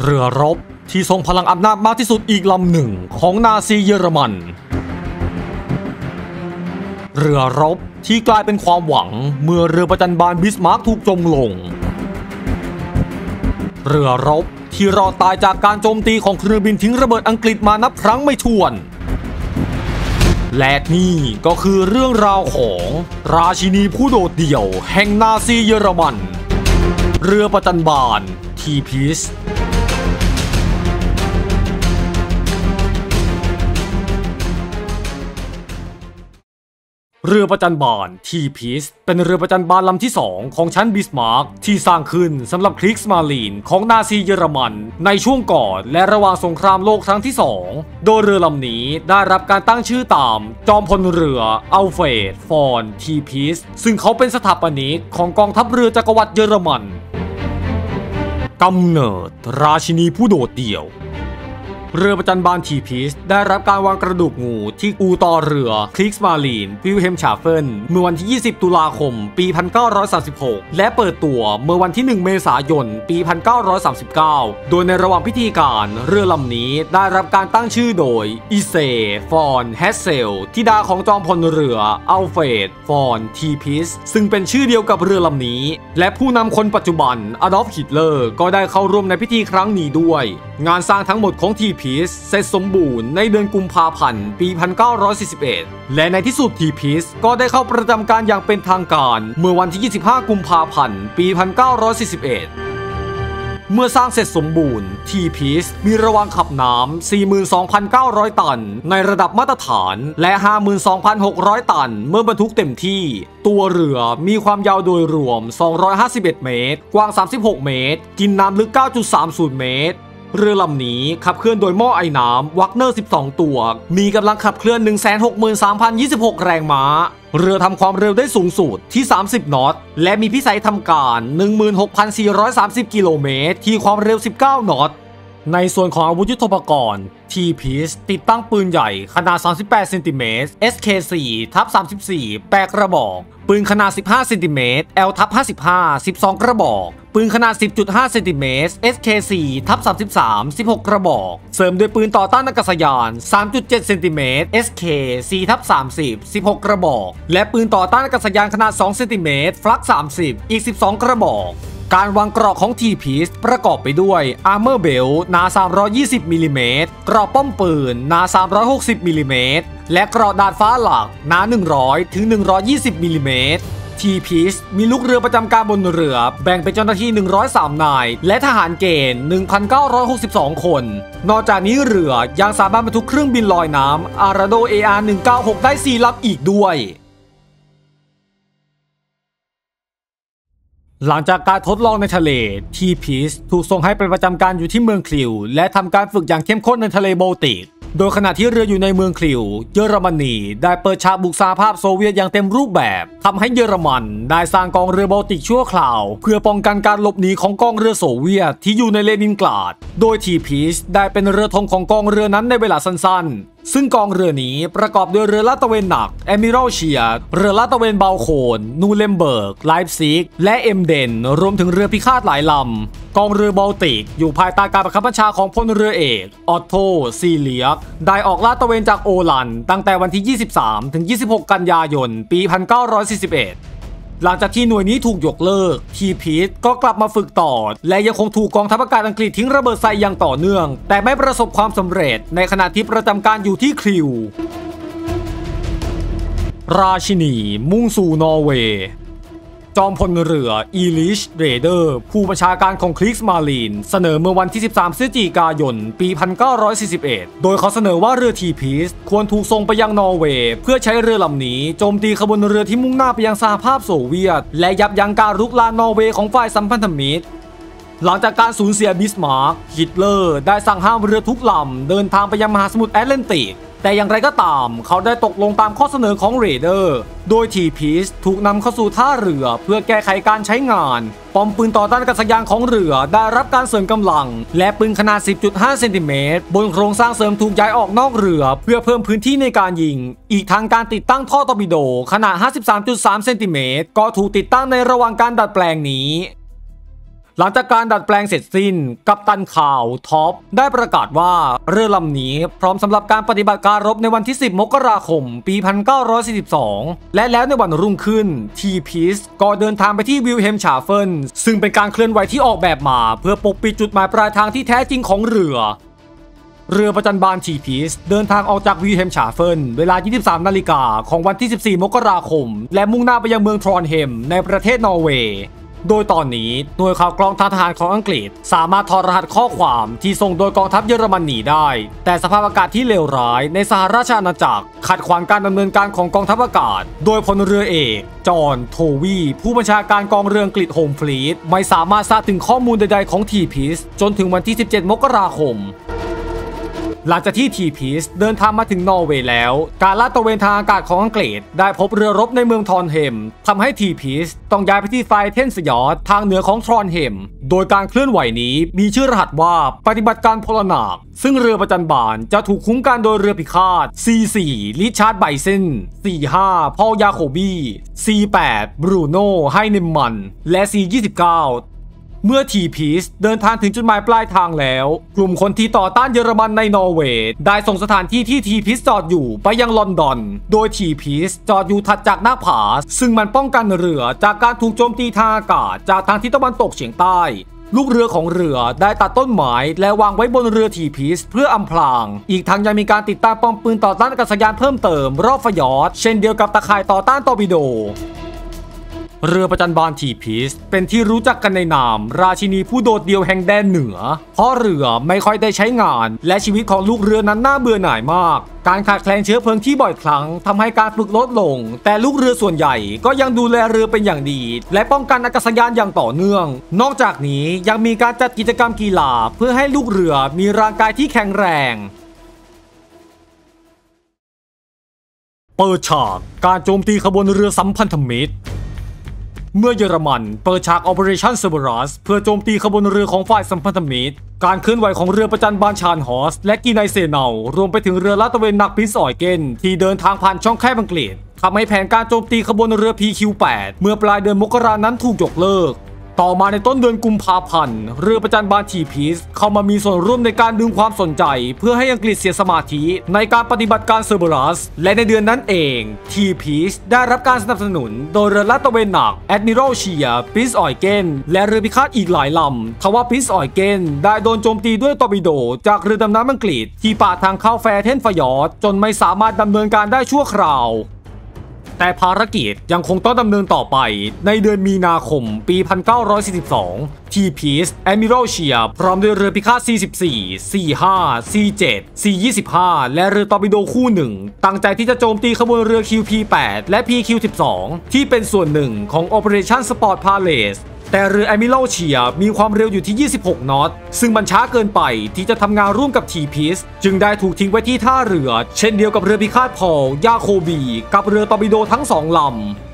เรือรบที่ทรงพลังอำนาจมากที่สุดอีกลำหนึ่งของนาซีเยอรมัน เรือรบที่กลายเป็นความหวังเมื่อเรือประจันบานบิสมาร์กถูกจมลง เรือรบที่รอดตายจากการโจมตีของเครื่องบินทิ้งระเบิดอังกฤษมานับครั้งไม่ถ้วน และนี่ก็คือเรื่องราวของราชินีผู้โดดเดี่ยวแห่งนาซีเยอรมัน เรือประจันบานทีพีส เรือประจันบานทีพีสเป็นเรือประจันบานลำที่ 2 ของชั้นบิสมาร์กที่สร้างขึ้นสำหรับคริกส์มาลีนของนาซีเยอรมัน ในช่วงก่อนและระหว่างสงครามโลกครั้งที่ 2 โดยเรือลำนี้ได้รับการตั้งชื่อตาม จอมพลเรืออัลเฟรดฟอนทีพีสซึ่งเขาเป็นสถาปนิกของกองทัพเรือจักรวรรดิเยอรมันกำเนิดราชินีผู้โดดเดี่ยว เรือประจันบานทีพีสได้รับการวางกระดูกงูที่อูต่อเรือคลิกส์มาลีนวิลเฮมชาเฟนเมื่อวันที่ 20 ตุลาคม ปี 1936 และเปิดตัวเมื่อวันที่ 1 เมษายน ปี 1939 โดยในระหว่างพิธีการเรือลำนี้ได้รับการตั้งชื่อโดยอิเซ ฟอนแฮสเซลทิดาของจอมพลเรืออัลเฟรดฟอนทีพีสซึ่งเป็นชื่อเดียวกับเรือลำนี้ และผู้นำคนปัจจุบันอดอล์ฟฮิตเลอร์ก็ได้เข้าร่วมในพิธีครั้งนี้ด้วย งานสร้างทั้งหมดของทีพีสเสร็จสมบูรณ์ในเดือนกุมภาพันธ์ปี 1941 และในที่สุดทีพีสก็ได้เข้าประจำการอย่างเป็นทางการเมื่อวันที่ 25 กุมภาพันธ์ปี 1941เมื่อสร้างเสร็จสมบูรณ์ทีพีสมีระวางขับน้ำ 42,900 ตัน ในระดับมาตรฐาน และ 52,600 ตัน เมื่อบรรทุกเต็มที่ ตัวเรือมีความยาวโดยรวม 251 เมตร กว้าง 36 เมตร กินน้ำลึก 9.30 เมตร เรือลำนี้ขับเคลื่อนโดยหม้อไอ้น้ำวักเนอร์ 12 ตัว มีกำลังขับเคลื่อน 163,026 แรงม้า เรือทำความเร็วได้สูงสุดที่ 30 นอต และมีพิสัยทำการ 16,430 กิโลเมตร ที่ความเร็ว 19 นอต ในส่วนของอาวุธยุทโธปกรณ์ T-Piece ติดตั้งปืนใหญ่ขนาด 38เซนติเมตร SK4 ทับ34แปกระบอก ปืนขนาด 15เซนติเมตร L ทับ55 12 กระบอก ปืนขนาด 10.5เซนติเมตร SK4 ทับ33 16 กระบอก เสริมด้วยปืนต่อต้านอากาศยาน 3.7เซนติเมตร SK4 ทับ30 16 กระบอก และปืนต่อต้านอากาศยานขนาด2เซนติเมตร Flak 30 อีก 12 กระบอก การวางเกราะของ T-Piece ประกอบไปด้วย Armor Belt หนา 320มิลิเมตรเกราะป้อมปืนหนา 360มิลิเมตรและเกราะดาดฟ้าหลักหนา 100 ถึง 120มิลิเมตร T-Piece มีลูกเรือประจำการบนเรือ แบ่งเป็นเจ้าหน้าที่ 103 นาย และทหารเกณฑ์ 1,962 คน นอกจากนี้เรือยังสามารถบรรทุกเครื่องบินลอยน้ำอาราโด AR196 ได้ 4 ลำอีกด้วย หลังจากการทดลองในทะเล ทีพีสถูกส่งให้ไปประจำการอยู่ที่เมืองคลิว และทำการฝึกอย่างเข้มข้นในทะเลโบลติก โดยขณะที่เรืออยู่ในเมืองคลิว เยอรมนีได้เปิดฉากบุกสหภาพโซเวียตอย่างเต็มรูปแบบทำให้เยอรมันได้สร้างกองเรือโบลติกชั่วคราว เพื่อป้องกันการหลบหนีของกองเรือโซเวียตที่อยู่ในเลนินกราด โดยทีพีสได้เป็นเรือธงของกองเรือนั้นในเวลาสั้นๆ ซึ่งกองเรือนี้ประกอบด้วยเรือลาดตระเวนหนักแอมิรัลเชียเรือลาดตระเวนเบาโขนนูเลมเบิร์กไลฟ์ซิกและเอ็มเดนรวมถึงเรือพิฆาตหลายลำ กองเรือบอลติก อยู่ภายใต้การบังคับบัญชาของพลเรือเอกออตโตซีเลียกได้ออกลาดตระเวนจากโอลัน ตั้งแต่วันที่ 23 ถึง 26 กันยายน ปี 1941 หลังจากที่หน่วยนี้ถูกยกเลิก ทีพีทก็กลับมาฝึกต่อ และยังคงถูกกองทัพอากาศอังกฤษทิ้งระเบิดใส่อย่างต่อเนื่อง แต่ไม่ประสบความสำเร็จ ในขณะที่ประจำการอยู่ที่คริว ราชินี มุ่งสู่นอร์เวย์ จอมพลเรืออีลิชเรเดอร์ผู้บัญชาการของคลิกส์มาลีน เสนอเมื่อวันที่ 13พฤศจิกายน ปี 1941 โดยเขาเสนอว่าเรือทีพีสควรถูกส่งไปยังนอร์เวย์เพื่อใช้เรือลำนี้โจมตีขบวนเรือที่มุ่งหน้าไปยังสหภาพโซเวียต และยับยั้งการรุกรานนอร์เวย์ของฝ่ายสัมพันธมิตรหลังจากการสูญเสียบิสมาร์กฮิตเลอร์ ได้สั่งห้ามเรือทุกลำเดินทางไปยังมหาสมุทรแอตแลนติก แต่อย่างไรก็ตาม เขาได้ตกลงตามข้อเสนอของเรเดอร์ โดยทีพีสถูกนำเข้าสู่ท่าเรือเพื่อแก้ไขการใช้งาน ปอมปืนต่อต้านอากาศยานของเรือได้รับการเสริมกำลัง และปืนขนาด 10.5 เซนติเมตรบนโครงสร้างเสริมถูกย้ายออกนอกเรือ เพื่อเพิ่มพื้นที่ในการยิง อีกทางการติดตั้งท่อตอร์ปิโดขนาด 53.3 เซนติเมตรก็ถูกติดตั้งในระหว่างการดัดแปลงนี้ หลังจากการดัดแปลงเสร็จสิ้น กัปตันข่าวท็อปได้ประกาศว่าเรือลำนี้พร้อมสำหรับการปฏิบัติการรบในวันที่ 10 มกราคม ปี 1942 และแล้วในวันรุ่งขึ้นทีพีสก็เดินทางไปที่วิลเฮมชาเฟนซึ่งเป็นการเคลื่อนไหวที่ออกแบบมา เพื่อปกปิดจุดหมายปลายทางที่แท้จริงของเรือ เรือประจันบานทีพีสเดินทางออกจากวิลเฮมชาเฟนเวลา 23 นาฬิกาของวันที่ 14 มกราคม และมุ่งหน้าไปยังเมืองทรอนเฮมในประเทศนอร์เวย์ โดยตอนนี้หน่วยข่าวกรองทางทหารของอังกฤษ สามารถถอดรหัสข้อความที่ส่งโดยกองทัพเยอรมันหนีได้ แต่สภาพอากาศที่เลวร้ายในสหราชอาณาจักร ขัดขวางการดำเนินการของกองทัพอากาศ โดยพลเรือเอกจอห์นโทวี ผู้บัญชาการกองเรืออังกฤษโฮมฟลีตไม่สามารถทราบถึงข้อมูลใดๆของทีพีสจนถึงวันที่ 17 มกราคม หลังจากที่ทีพีสเดินทางมาถึงนอร์เวย์แล้ว การลาดตระเวนทางอากาศของอังกฤษ ได้พบเรือรบในเมืองทรอนเฮมทำให้ทีพีสต้องย้ายไปที่ไฟเทนสยอร์ทางเหนือของทรอนเฮมโดยการเคลื่อนไหวนี้มีชื่อรหัสว่าปฏิบัติการพลนาคซึ่งเรือประจันบานจะถูกคุ้มกันโดยเรือพิฆาต C4 ลิชาร์ดไบเซน 45 พอลยาโคบี C8 บรูโนไฮเนมมัน และ C29 เมื่อทีพีสเดินทางถึงจุดหมายปลายทางแล้ว กลุ่มคนที่ต่อต้านเยอรมันในนอร์เวย์ได้ส่งสถานที่ที่ทีพีสจอดอยู่ไปยังลอนดอน โดยทีพีสจอดอยู่ถัดจากหน้าผา ซึ่งมันป้องกันเรือจากการถูกโจมตีทางอากาศจากทางทิศตะวันตกเฉียงใต้ลูกเรือของเรือได้ตัดต้นไม้และวางไว้บนเรือทีพีสเพื่ออำพราง อีกทั้งยังมีการติดตั้งป้อมปืนต่อต้านอากาศยานเพิ่มเติมรอบฟยอร์ดเช่นเดียวกับตะข่ายต่อต้านตอร์ปิโด เรือประจันบานทีพีสเป็นที่รู้จักกันในนาม ราชินีผู้โดดเดี่ยวแห่งแดนเหนือ เพราะเรือไม่ค่อยได้ใช้งาน และชีวิตของลูกเรือนั้นน่าเบื่อหน่ายมาก การขาดแคลนเชื้อเพลิงที่บ่อยครั้งทำให้การฝึกลดลง แต่ลูกเรือส่วนใหญ่ก็ยังดูแลเรือเป็นอย่างดี และป้องกันอากาศยานอย่างต่อเนื่อง นอกจากนี้ยังมีการจัดกิจกรรมกีฬาเพื่อให้ลูกเรือมีร่างกายที่แข็งแรงเปิดฉากการโจมตีขบวนเรือสัมพันธมิตร เมื่อเยอรมันเปิดฉาก Operation Cerberus เพื่อโจมตีขบวนเรือของฝ่ายสัมพันธมิตร การเคลื่อนไหวของเรือประจันบานชานฮอส และกีไนเซเนารวมไปถึงเรือลาดตระเวนหนักพิสออยเกนที่เดินทางผ่านช่องแคบอังกฤษทำให้แผนการโจมตีขบวนเรือ PQ8 เมื่อปลายเดือนมกรานั้นถูกยกเลิก ต่อมาในต้นเดือนกุมภาพันธ์ เรือประจันบานทีพีสเข้ามามีส่วนร่วมในการดึงความสนใจ เพื่อให้อังกฤษเสียสมาธิในการปฏิบัติการเซอร์เบรัส และในเดือนนั้นเองทีพีสได้รับการสนับสนุน โดยเรือลาดตะเวนหนักแอดมิรัลเชียปิสออยเกนและเรือพิฆาตอีกหลายลำทว่าปิสออยเกนได้โดนโจมตีด้วยตอร์ปิโด จากเรือดำน้ำอังกฤษที่ปาทางเข้าแฟร์เทนฟยอร์ดจนไม่สามารถดำเนินการได้ชั่วคราว แต่ภารกิจยังคงต้องดำเนินต่อไป ในเดือนมีนาคมปี 1942 ทีพีสแอมิรัลเชียพร้อมด้วยเรือพิฆาต C14 45 C7 C25 และเรือตอร์ปิโดคู่หนึ่งตั้งใจที่จะโจมตีขบวนเรือ QP8 และ PQ12 ที่เป็นส่วนหนึ่งของ Operation Sport Palace แต่เรือแอมิโลเชียมีความเร็วอยู่ที่ 26 นอต ซึ่งมันช้าเกินไปที่จะทำงานร่วมกับทีพีสจึงได้ถูกทิ้งไว้ที่ท่าเรือ เช่นเดียวกับเรือพิฆาตพอลยาโคบี กับเรือตอร์บิโดทั้งสองลำ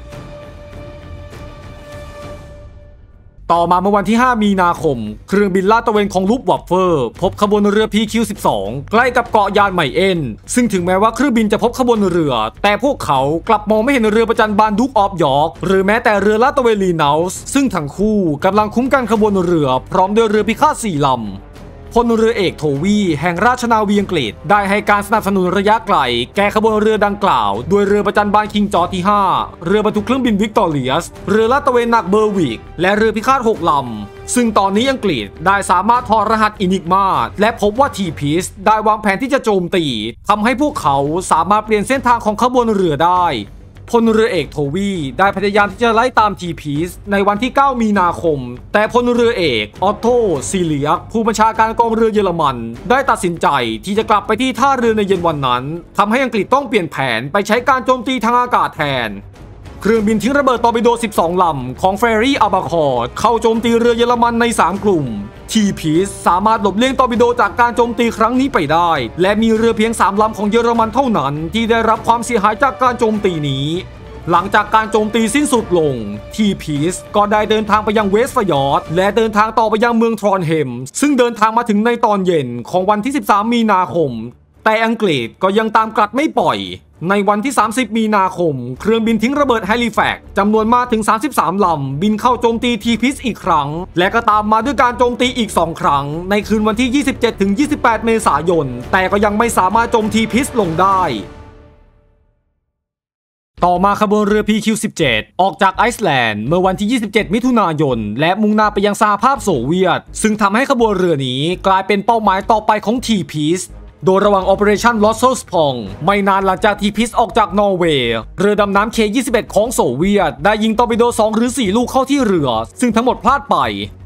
ต่อมาเมื่อวันที่ 5 มีนาคม เครื่องบินลาดตระเวนของลูปวัฟเฟอร์ พบขบวนเรือ PQ-12 ใกล้กับเกาะยานใหม่เอ็น ซึ่งถึงแม้ว่าเครื่องบินจะพบขบวนเรือ แต่พวกเขากลับมองไม่เห็นเรือประจันบานดุกออฟยอร์กหรือแม้แต่เรือลาดตระเวนลีเนาส์ซึ่งทั้งคู่กำลังคุ้มกันขบวนเรือ พร้อมด้วยเรือพิฆาตสี่ลำ พลเรือเอกโทวีแห่งราชนาวีอังกฤษ ได้ให้การสนับสนุนระยะไกล แก่ขบวนเรือดังกล่าวด้วยเรือประจันบานคิงจอร์ที่ 5 เรือบรรทุกเครื่องบินวิกตอเรียส เรือลาดตระเวนหนักเบอร์วิก และเรือพิฆาต 6 ลำ ซึ่งตอนนี้อังกฤษได้สามารถถอดรหัสอินิกมาและพบว่าทีพีสได้วางแผนที่จะโจมตีทำให้พวกเขาสามารถเปลี่ยนเส้นทางของขบวนเรือได้ พลเรือเอกโทวีได้พยายามที่จะไล่ตามทีพีสในวันที่ 9 มีนาคม แต่พลเรือเอกออตโตซิเลียกผู้บัญชาการกองเรือเยอรมัน ได้ตัดสินใจที่จะกลับไปที่ท่าเรือในเย็นวันนั้นทำให้อังกฤษต้องเปลี่ยนแผนไปใช้การโจมตีทางอากาศแทน เครื่องบินทิ้งระเบิดตอร์ปิโด 12 ลำ ของเฟรรี่อาบาคอร์ดเข้าโจมตีเรือเยอรมันใน 3 กลุ่ม ทีพีสสามารถหลบเลี่ยงตอร์ปิโดจากการโจมตีครั้งนี้ไปได้ และมีเรือเพียง 3 ลำของเยอรมันเท่านั้น ที่ได้รับความเสียหายจากการโจมตีนี้ หลังจากการโจมตีสิ้นสุดลง ทีพีสก็ได้เดินทางไปยังเวสต์ฟยอร์ดและเดินทางต่อไปยังเมืองทรอนเฮม ซึ่งเดินทางมาถึงในตอนเย็นของวันที่ 13 มีนาคม แต่อังกฤษก็ยังตามกลัดไม่ปล่อย ในวันที่ 30 มีนาคม เครื่องบินทิ้งระเบิดแฮลิแฟกจำนวนมากถึง 33 ลำ บินเข้าโจมตีทีพิสอีกครั้ง และก็ตามมาด้วยการโจมตีอีก 2 ครั้ง ในคืนวันที่ 27-28 เมษายน แต่ก็ยังไม่สามารถโจมตีพิสลงได้ต่อมาขบวนเรือ PQ-17 ออกจากไอซ์แลนด์เมื่อวันที่ 27 มิถุนายน และมุ่งหน้าไปยังสหภาพโซเวียต ซึ่งทำให้ขบวนเรือนี้กลายเป็นเป้าหมายต่อไปของ T-Peace โดยระหว่าง Operation Lostospong ไม่นานหลังจากที่พิสออกจากนอร์เวย์ เรือดำน้ำ K-21 ของโซเวียต ได้ยิงตอร์ปิโด 2 หรือ 4 ลูกเข้าที่เรือ ซึ่งทั้งหมดพลาดไป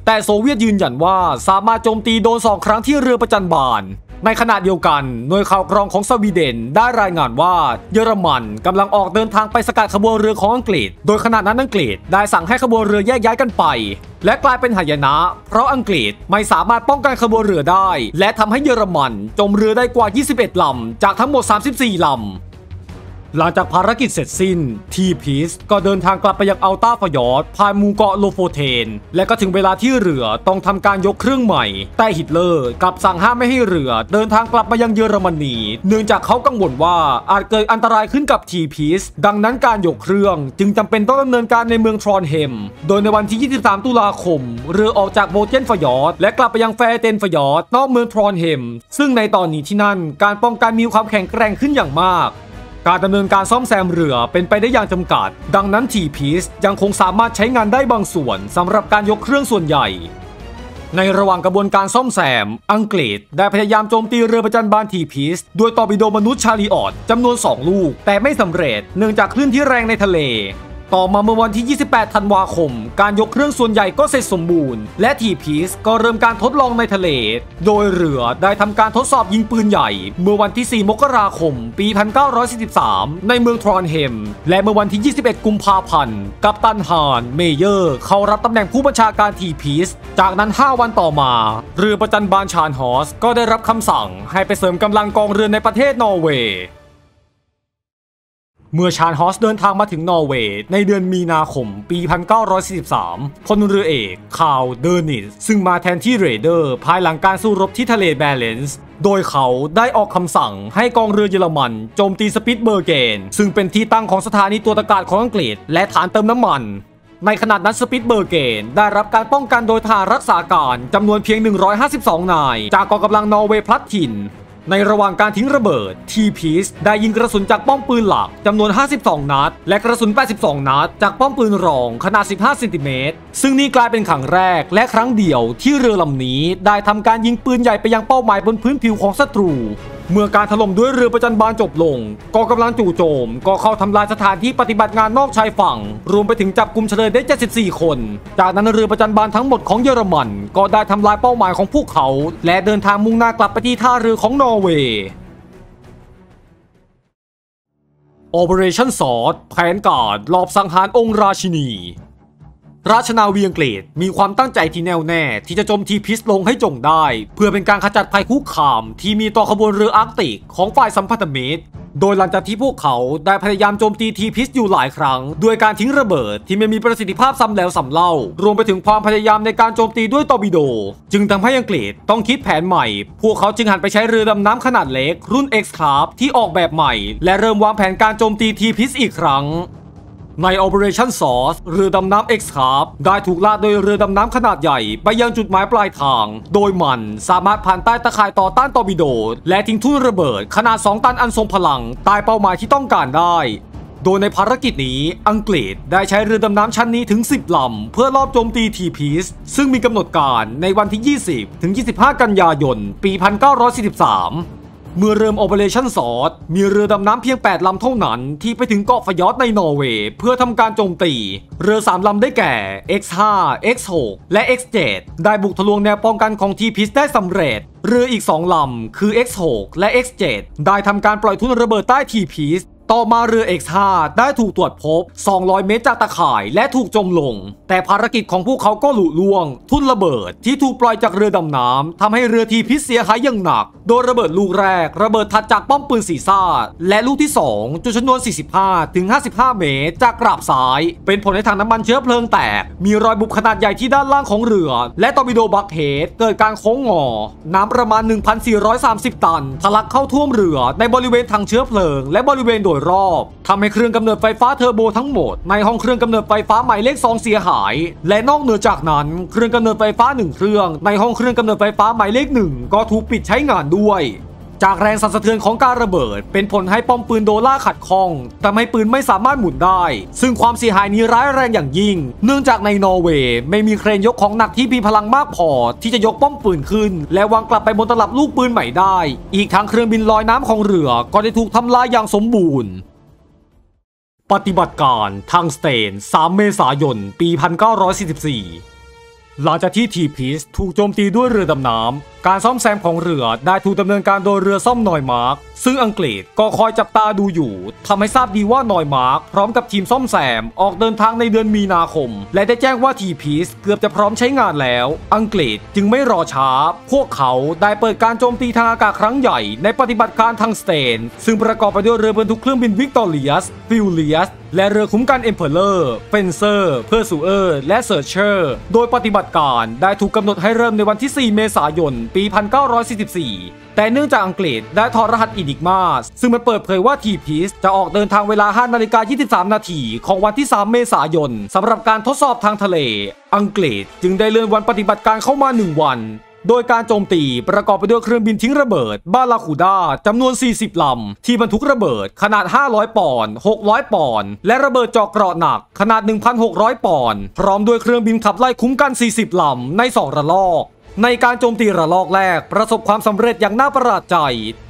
แต่โซเวียตยืนยันว่าสามารถโจมตีโดน 2 ครั้งที่เรือประจันบาน ในขณะเดียวกัน หน่วยข่าวกรองของสวีเดน ได้รายงานว่าเยอรมันกำลังออกเดินทางไปสกัดขบวนเรือของอังกฤษ โดยขณะนั้นอังกฤษได้สั่งให้ขบวนเรือแยกย้ายกันไป และกลายเป็นหายนะ เพราะอังกฤษไม่สามารถป้องกันขบวนเรือได้ และทำให้เยอรมันจมเรือได้กว่า 21ลำจากทั้งหมด 34ลำ หลังจากภารกิจเสร็จสิ้น ทีพีสก็เดินทางกลับไปยังอัลตาฟยอร์ดผ่านหมูเกาะโลโฟเทน และก็ถึงเวลาที่เรือต้องทำการยกเครื่องใหม่ แต่ฮิตเลอร์กลับสั่งห้ามไม่ให้เรือเดินทางกลับมายังเยอรมนี เนื่องจากเขากังวลว่าอาจเกิดอันตรายขึ้นกับทีพีสดังนั้นการยกเครื่องจึงจำเป็นต้องดำเนินการในเมืองทรอนเฮม โดยในวันที่ 23 ตุลาคม เรือออกจากโบเจนฟยอร์ดและกลับไปยังแฟร์เตนฟยอร์ดนอกเมืองทรอนเฮม ซึ่งในตอนนี้ที่นั่นการป้องกันมีความแข็งแกร่งขึ้นอย่างมาก การดำเนินการซ่อมแซมเรือเป็นไปได้อย่างจำกัด ดังนั้นทีพีสยังคงสามารถใช้งานได้บางส่วนสำหรับการยกเครื่องส่วนใหญ่ ในระหว่างกระบวนการซ่อมแซม อังกฤษได้พยายามโจมตีเรือประจันบานทีพีสด้วยตอร์ปิโดมนุษย์ชาลีออดจำนวน 2 ลูก แต่ไม่สำเร็จเนื่องจากคลื่นที่แรงในทะเล ต่อมาเมื่อวันที่ 28 ธันวาคม การยกเครื่องส่วนใหญ่ก็เสร็จสมบูรณ์ และทีพีสก็เริ่มการทดลองในทะเล โดยเรือได้ทำการทดสอบยิงปืนใหญ่ เมื่อวันที่ 4 มกราคม ปี 1943 ในเมืองทรอนเฮม และเมื่อวันที่ 21 กุมภาพันธ์ กัปตันฮานเมเยอร์ เข้ารับตำแหน่งผู้บัญชาการทีพีสจากนั้น 5 วันต่อมา เรือประจันบานชานฮอสก็ได้รับคำสั่งให้ไปเสริมกำลังกองเรือในประเทศนอร์เวย์ เมื่อชาญฮอสเดินทางมาถึงนอร์เวย์ในเดือนมีนาคมปี 1943 พลเรือเอกคาร์ลเดอร์นิสซึ่งมาแทนที่เรเดอร์ ภายหลังการสู้รบที่ทะเลแบเลนส์โดยเขาได้ออกคำสั่งให้กองเรือเยอรมันโจมตีสปิตเบอร์เกน ซึ่งเป็นที่ตั้งของสถานีตัวตะการของอังกฤษ และฐานเติมน้ำมัน ในขณะนั้นสปิตเบอร์เกน ได้รับการป้องกันโดยทหารรักษาการจำนวนเพียง 152 นาย จากกองกำลังนอร์เวย์พลัดถิ่น ในระหว่างการทิ้งระเบิดทีพีสได้ยิงกระสุนจากป้อมปืนหลักจำนวน 52 นัด และกระสุน 82 นัด จากป้อมปืนรองขนาด 15 เซนติเมตร ซึ่งนี่กลายเป็นครั้งแรกและครั้งเดียวที่เรือลำนี้ได้ทำการยิงปืนใหญ่ไปยังเป้าหมายบนพื้นผิวของศัตรู เมื่อการถล่มด้วยเรือประจันบานจบลงกองกำลังจู่โจม ก็เข้าทำลายสถานที่ปฏิบัติงานนอกชายฝั่ง รวมไปถึงจับกลุ่มเฉลยได้ 74 คน จากนั้นเรือประจันบานทั้งหมดของเยอรมัน ก็ได้ทำลายเป้าหมายของพวกเขา และเดินทางมุ่งหน้ากลับไปที่ท่าเรือของนอร์เวย์ Operation s o r d แผนการลอบสังหารองค์ราชินี ราชนาวีอังกฤษมีความตั้งใจที่แน่วแน่ ที่จะโจมตีพิสลงให้จงได้ เพื่อเป็นการขจัดภัยคุกคาม ที่มีต่อขบวนเรืออาร์กติกของฝ่ายสัมพันธมิตร โดยหลังจากที่พวกเขาได้พยายามโจมตีทีพิสอยู่หลายครั้ง ด้วยการทิ้งระเบิดที่ไม่มีประสิทธิภาพซ้ำแล้วซ้ำเล่า รวมไปถึงความพยายามในการโจมตีด้วยตอร์ปิโด จึงทำให้อังกฤษต้องคิดแผนใหม่ พวกเขาจึงหันไปใช้เรือดำน้ำขนาดเล็กรุ่น X-Craft ที่ออกแบบใหม่ และเริ่มวางแผนการโจมตีทีพิสอีกครั้ง ใน Operation Source เรือดำน้ำ X-Carp ได้ถูกลากโดยเรือดำน้ำขนาดใหญ่ ไปยังจุดหมายปลายทาง โดยมันสามารถผ่านใต้ตะข่ายต่อต้านตอร์ปิโด และทิ้งทุ่นระเบิด ขนาด 2 ตันอันทรงพลังใต้เป้าหมายที่ต้องการได้ โดยในภารกิจนี้อังกฤษได้ใช้เรือดำน้ำชั้นนี้ถึง 10 ลำ เพื่อลอบโจมตีทีพีสซึ่งมีกำหนดการในวันที่ 20 ถึง 25 กันยายน ปี 1943 เมื่อเริ่มโอเปอเรชั่นสอดมีเรือดำน้ำเพียง 8 ลำเท่านั้น ที่ไปถึงเกาะฟยอร์ดในนอร์เวย์เพื่อทำการโจมตี เรือ 3 ลำได้แก่ X5 X6 และ X7 ได้บุกทะลวงแนวป้องกันของทีพิสได้สำเร็จ เรืออีก 2 ลำ คือ X6 และ X7 ได้ทำการปล่อยทุ่นระเบิดใต้ทีพีส ต่อมาเรือ X5 ได้ถูกตรวจพบ 200 เมตรจากตะข่ายและถูกจมลง แต่ภารกิจของพวกเขาก็หลุล่วง ทุ่นระเบิดที่ถูกปล่อยจากเรือดำน้ำทำให้เรือทีพิษเสียหายอย่างหนัก โดยระเบิดลูกแรก ระเบิดถัดจากป้อมปืนสีซ่าและลูกที่ 2จุดชนวน 45 ถึง 55 เมตร จากกราบซ้าย เป็นผลให้ถังน้ำมันเชื้อเพลิงแตก มีรอยบุบขนาดใหญ่ที่ด้านล่างของเรือ และตอร์ปิโดบักเฮดเกิดการโค้งงอ น้ำประมาณ 1,430 ตันทะลักเข้าท่วมเรือในบริเวณทางเชื้อเพลิง และบริเวณโดยรอบทำให้เครื่องกำเนิดไฟฟ้าเทอร์โบทั้งหมด ในห้องเครื่องกำเนิดไฟฟ้าหมายเลข2เสียหาย และนอกเหนือจากนั้นเครื่องกำเนิดไฟฟ้า1เครื่องในห้องเครื่องกำเนิดไฟฟ้าหมายเลข1ก็ถูกปิดใช้งานด้วย จากแรงสั่นสะเทือนของการระเบิด เป็นผลให้ป้อมปืนโดล่าขัดข้องทำให้ปืนไม่สามารถหมุนได้ ซึ่งความเสียหายนี้ร้ายแรงอย่างยิ่ง เนื่องจากในนอร์เวย์ไม่มีเครนยกของหนักที่มีพลังมากพอ ที่จะยกป้อมปืนขึ้น และวางกลับไปบนตลับลูกปืนใหม่ได้ อีกทั้งเครื่องบินลอยน้ำของเรือก็ได้ถูกทำลายอย่างสมบูรณ์ปฏิบัติการทางสเตน 3 เมษายน ปี 1944 หลังจากที่ทีพีสถูกโจมตีด้วยเรือดำน้ำการซ่อมแซมของเรือได้ถูกดำเนินการโดยเรือซ่อมนอยมาร์ก ซึ่งอังกฤษก็คอยจับตาดูอยู่ทำให้ทราบดีว่านอยมาร์กพร้อมกับทีมซ่อมแซม ออกเดินทางในเดือนมีนาคม และได้แจ้งว่าทีพีสเกือบจะพร้อมใช้งานแล้ว อังกฤษจึงไม่รอช้า พวกเขาได้เปิดการโจมตีทางอากาศครั้งใหญ่ในปฏิบัติการทางสเตน ซึ่งประกอบไปด้วยเรือบรรทุกเครื่องบินวิกตอเรียสฟิลเลียสและเรือคุ้มกันเอ็มเพลเลอร์เฟนเซอร์เพอร์ซูเออร์และเซิร์เชอร์โดยปฏิบัติการได้ถูกกำหนดให้เริ่มในวันที่ 4 เมษายน ปี 1944 แต่เนื่องจากอังกฤษได้ถอดรหัสอีดกมาซึ่งมันเปิดเผยว่าทีพีสจะออกเดินทางเวลา5นาฬิกา23 นาทีของวันที่ 3 เมษายนสำหรับการทดสอบทางทะเล อังกฤษจึงได้เลื่อนวันปฏิบัติการเข้ามา 1 วันโดยการโจมตีประกอบไปด้วยเครื่องบินทิ้งระเบิด บาลาคูดาจำนวน 40 ลำ ที่บรรทุกระเบิดขนาด 500 ปอนด์ 600 ปอนด์ และระเบิดจาะเกราะหนักขนาด 1,600 ปอนด์ พร้อมด้วยเครื่องบินขับไล่คุ้มกัน 40 ลำ ใน 2 ระลอก ในการโจมตีระลอกแรกประสบความสำเร็จอย่างน่าประหลาดใจ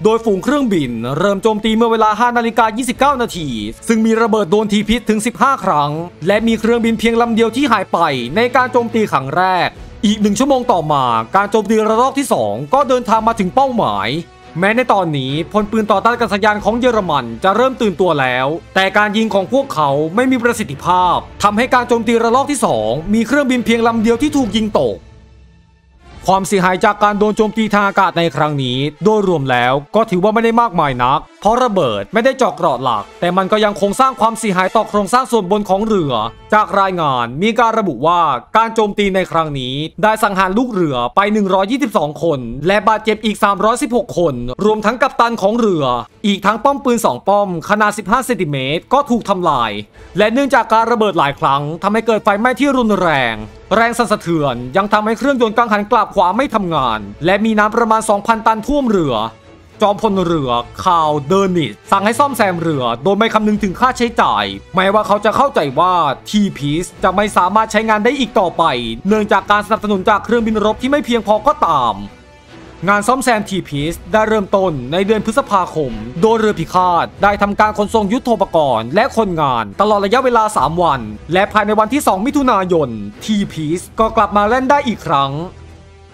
โดยฝูงเครื่องบินเริ่มโจมตีเมื่อเวลา 5 นาฬิกา 29 นาที ซึ่งมีระเบิดโดนทีพิษถึง 15 ครั้ง และมีเครื่องบินเพียงลำเดียวที่หายไปในการโจมตีครั้งแรก อีกหนึ่งชั่วโมงต่อมาการโจมตีระลอกที่ 2 ก็เดินทางมาถึงเป้าหมาย แม้ในตอนนี้พลปืนต่อต้านกัษยานของเยอรมันจะเริ่มตื่นตัวแล้ว แต่การยิงของพวกเขาไม่มีประสิทธิภาพทำให้การโจมตีระลอกที่ 2 มีเครื่องบินเพียงลำเดียวที่ถูกยิงตก ความเสียหายจากการโดนโจมตีทางอากาศในครั้งนี้ โดยรวมแล้วก็ถือว่าไม่ได้มากมายนัก เพราะระเบิดไม่ได้เจาะเกราะหลัก แต่มันก็ยังคงสร้างความเสียหายต่อโครงสร้างส่วนบนของเรือ จากรายงานมีการระบุว่าการโจมตีในครั้งนี้ ได้สังหารลูกเรือไป 122 คน และบาดเจ็บอีก 316 คน รวมทั้งกัปตันของเรือ อีกทั้งป้อมปืน 2 ป้อม ขนาด 15 เซนติเมตรก็ถูกทำลาย และเนื่องจากการระเบิดหลายครั้งทำให้เกิดไฟไหม้ที่รุนแรง แรงสั่นสะเทือน ยังทำให้เครื่องยนต์กังหันกลับขวาไม่ทำงาน และมีน้ำประมาณ 2,000 ตันท่วมเรือ จอมพลเรือคาวเดอร์นิสสั่งให้ซ่อมแซมเรือ โดยไม่คำนึงถึงค่าใช้จ่าย แม้ว่าเขาจะเข้าใจว่าทีพีซจะไม่สามารถใช้งานได้อีกต่อไป เนื่องจากการสนับสนุนจากเครื่องบินรบที่ไม่เพียงพอก็ตาม งานซ่อมแซมทีพีซได้เริ่มต้นในเดือนพฤษภาคม โดยเรือพิฆาตได้ทำการขนส่งยุทโธปกรณ์และคนงานตลอดระยะเวลา 3 วัน และภายในวันที่ 2 มิถุนายนทีพีซก็กลับมาเล่นได้อีกครั้ง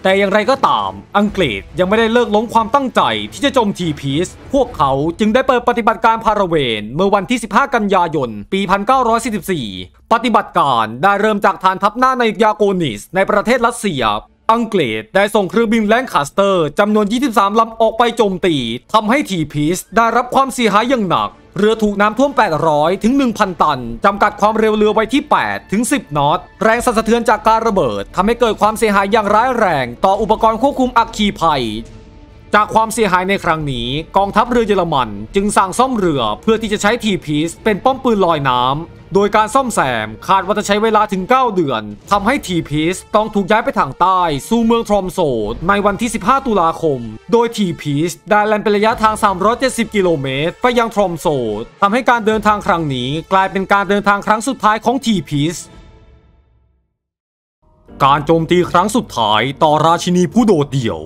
แต่อย่างไรก็ตาม อังกฤษยังไม่ได้เลิกล้มความตั้งใจที่จะโจมทีพีซพวกเขาจึงได้เปิดปฏิบัติการพาราเวนเมื่อวันที่ 15 กันยายน ปี 1944 ปฏิบัติการได้เริ่มจากฐานทัพหน้าในยาโกนิสในประเทศรัสเซีย อังกฤษได้ส่งเครื่องบินแลงคาสเตอร์จำนวน 23 ลำออกไปโจมตีทำให้ทีพีซได้รับความเสียหายอย่างหนัก เรือถูกน้ำท่วม 800 ถึง 1,000 ตัน จำกัดความเร็วเรือไว้ที่ 8 ถึง 10 นอต แรงสั่นสะเทือนจากการระเบิดทำให้เกิดความเสียหายอย่างร้ายแรง ต่ออุปกรณ์ควบคุมอัคคีภัย จากความเสียหายในครั้งนี้กองทัพเรือเยอรมันจึงสั่งซ่อมเรือเพื่อที่จะใช้ทีพีซเป็นป้อมปืนลอยน้ำโดยการซ่อมแซมคาดว่าจะใช้เวลาถึง 9 เดือนทำให้ทีพีซต้องถูกย้ายไปทางใต้สู่เมืองทรอมโซในวันที่ 15 ตุลาคม โดยทีพีซได้แล่นเป็นระยะทาง 370 กิโลเมตร ไปยังทรอมโซทำให้การเดินทางครั้งนี้กลายเป็นการเดินทางครั้งสุดท้ายของทีพีซการโจมตีครั้งสุดท้ายต่อราชินีผู้โดดเดี่ยว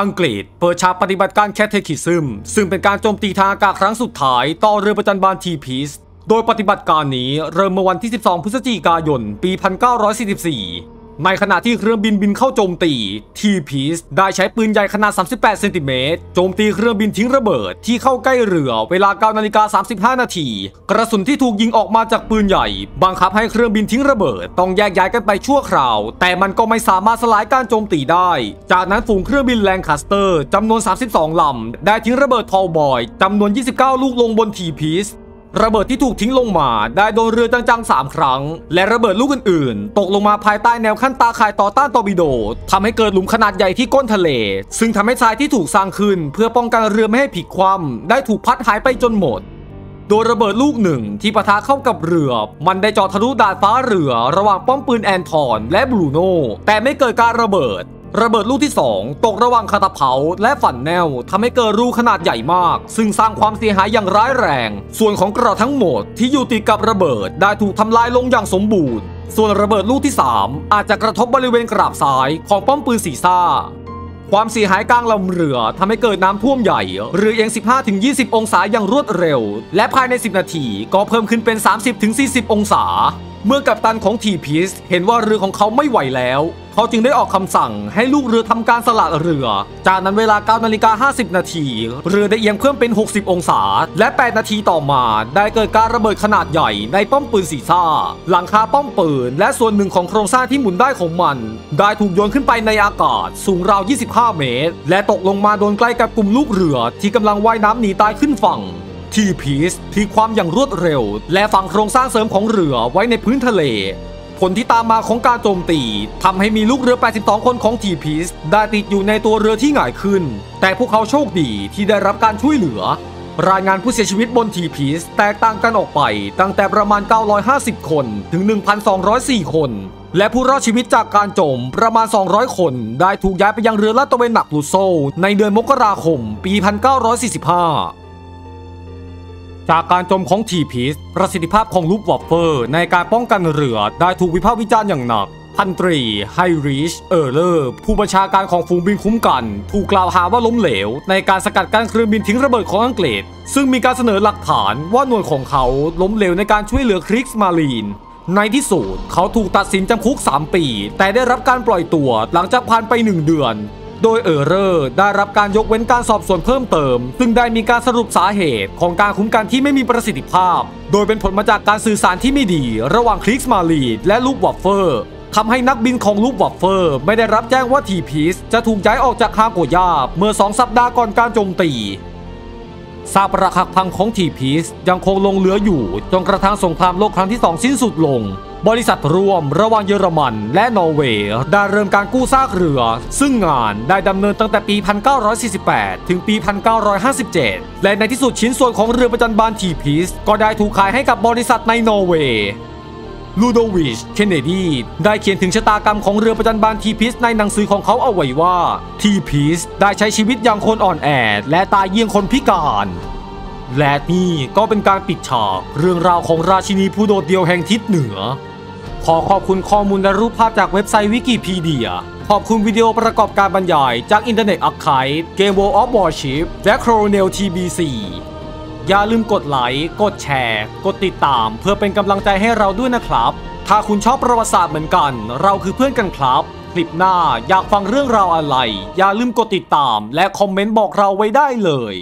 อังกฤษ เปิดฉากปฏิบัติการแคทเทคิซึม ซึ่งเป็นการโจมตีทางอากาศครั้งสุดท้ายต่อเรือประจันบานทีพีสโดยปฏิบัติการนี้เริ่มเมื่อวันที่ 12 พฤศจิกายน ปี 1944 ในขณะที่เครื่องบินบินเข้าโจมตีทีพีสได้ใช้ปืนใหญ่ขนาด 38 เซนติเมตรโจมตีเครื่องบินทิ้งระเบิดที่เข้าใกล้เรือเวลา9นาฬิกา35 นาที กระสุนที่ถูกยิงออกมาจากปืนใหญ่ บังคับให้เครื่องบินทิ้งระเบิด ต้องแยกย้ายกันไปชั่วคราว แต่มันก็ไม่สามารถสลายการโจมตีได้ จากนั้นฝูงเครื่องบินแลงคาสเตอร์จำนวน 32 ลำ ได้ทิ้งระเบิดทอลบอยจำนวน 29 ลูกลงบนทีพีส ระเบิดที่ถูกทิ้งลงมาได้โดนเรือจังๆ 3 ครั้ง และระเบิดลูกอื่นๆ ตกลงมาภายใต้แนวขั้นตาข่ายต่อต้านตอร์บิโดทำให้เกิดหลุมขนาดใหญ่ที่ก้นทะเล ซึ่งทำให้ทรายที่ถูกสร้างขึ้น เพื่อป้องกันเรือไม่ให้ผิดความได้ถูกพัดหายไปจนหมด โดยระเบิดลูกหนึ่งที่ปะทะเข้ากับเรือ มันได้เจาะทะลุดาดฟ้าเรือระหว่างป้อมปืนแอนทอนและบลูโน่แต่ไม่เกิดการระเบิด ระเบิดลูกที่ 2 ตกระหว่างคาตาเผาและฝันแนวทำให้เกิดรูขนาดใหญ่มาก ซึ่งสร้างความเสียหายอย่างร้ายแรง ส่วนของกระทั้งหมดที่อยู่ติดกับระเบิดได้ถูกทำลายลงอย่างสมบูรณ์ ส่วนระเบิดลูกที่ 3 อาจจะกระทบบริเวณกราบซ้ายของป้อมปืนสีซ่า ความเสียหายกลางลำเรือทำให้เกิดน้ำท่วมใหญ่ หรือเอียง 15-20 องศาอย่างรวดเร็ว และภายใน 10 นาทีก็เพิ่มขึ้นเป็น 30-40 องศา เมื่อกัปตันของทีพีสเห็นว่าเรือของเขาไม่ไหวแล้ว เขาจึงได้ออกคำสั่งให้ลูกเรือทำการสละเรือ จากนั้นเวลา9นาฬิกา50 นาที เรือได้เอียงเพิ่มเป็น 60 องศา และ 8 นาทีต่อมา ได้เกิดการระเบิดขนาดใหญ่ในป้อมปืนสีซ่า หลังคาป้อมปืน และส่วนหนึ่งของโครงสร้างที่หมุนได้ของมัน ได้ถูกโยนขึ้นไปในอากาศสูงราว 25 เมตร และตกลงมาโดนใกล้กับกลุ่มลูกเรือที่กำลังว่ายน้ำหนีตายขึ้นฝั่ง ทีพีสพลิกความอย่างรวดเร็ว และฝังโครงสร้างเสริมของเรือไว้ในพื้นทะเล ผลที่ตามมาของการโจมตีทำให้มีลูกเรือ 82 คนของทีพีสได้ติดอยู่ในตัวเรือที่หงายขึ้น แต่พวกเขาโชคดีที่ได้รับการช่วยเหลือ รายงานผู้เสียชีวิตบนทีพีสแตกต่างกันออกไป ตั้งแต่ประมาณ 950 คนถึง 1,204 คน และผู้รอดชีวิตจากการจมประมาณ 200 คน ได้ถูกย้ายไปยังเรือลาดตระเวนหนักลูโซในเดือนมกราคม ปี 1945 จากการจมของทีพีสประสิทธิภาพของลูปวอฟเฟอร์ในการป้องกันเรือได้ถูกวิพากษ์วิจารณ์อย่างหนัก พันตรีไฮริชเออร์เลอร์ผู้บัญชาการของฝูงบินคุ้มกัน ถูกกล่าวหาว่าล้มเหลว ในการสกัดกั้นเครื่องบินทิ้งระเบิดของอังกฤษ ซึ่งมีการเสนอหลักฐานว่าหน่วยของเขาล้มเหลวในการช่วยเหลือคริกส์มารีนในที่สุดเขาถูกตัดสินจำคุก 3 ปี แต่ได้รับการปล่อยตัวหลังจากผ่านไป 1 เดือน โดยเออร์เรอร์ได้รับการยกเว้นการสอบสวนเพิ่มเติม ซึ่งได้มีการสรุปสาเหตุของการคุ้มกันที่ไม่มีประสิทธิภาพ โดยเป็นผลมาจากการสื่อสารที่ไม่ดี ระหว่างคลิกสมาลีดและลูกวอฟเฟอร์ทำให้นักบินของลูกวอฟเฟอร์ไม่ได้รับแจ้งว่าทีพีสจะถูกย้ายออกจากฮาโกย่าเมื่อ 2 สัปดาห์ก่อนการโจมตี ซาปรักหักพังของทีพีสยังคงลงเหลืออยู่ จนกระทั่งสงครามโลกครั้งที่ 2 สิ้นสุดลง บริษัทร่วมระหว่างเยอรมันและนอร์เวย์ได้เริ่มการกู้ซากเรือ ซึ่งงานได้ดำเนินตั้งแต่ปี 1948 ถึงปี 1957 และในที่สุดชิ้นส่วนของเรือประจันบานทีพีสก็ได้ถูกขายให้กับบริษัทในนอร์เวย์ ลูโดวิช เคนเนดี ได้เขียนถึงชะตากรรมของเรือประจันบานทีพีสในหนังสือของเขาเอาไว้ว่า ทีพีสได้ใช้ชีวิตอย่างคนอ่อนแอ และตายเยี่ยงคนพิการ และนี่ก็เป็นการปิดฉาก เรื่องราวของราชินีผู้โดดเดี่ยวแห่งทิศเหนือ ขอขอบคุณข้อมูลและรูปภาพจากเว็บไซต์วิกิพีเดีย ขอบคุณวิดีโอประกอบการบรรยายจากอินเทอร์เน็ตอัคไคเกม World of Warship และ Coronel TBC อย่าลืมกดไลค์ กดแชร์ กดติดตาม เพื่อเป็นกำลังใจให้เราด้วยนะครับ ถ้าคุณชอบประวัติศาสตร์เหมือนกัน เราคือเพื่อนกันครับ คลิปหน้าอยากฟังเรื่องราวอะไร อย่าลืมกดติดตาม และคอมเมนต์บอกเราไว้ได้เลย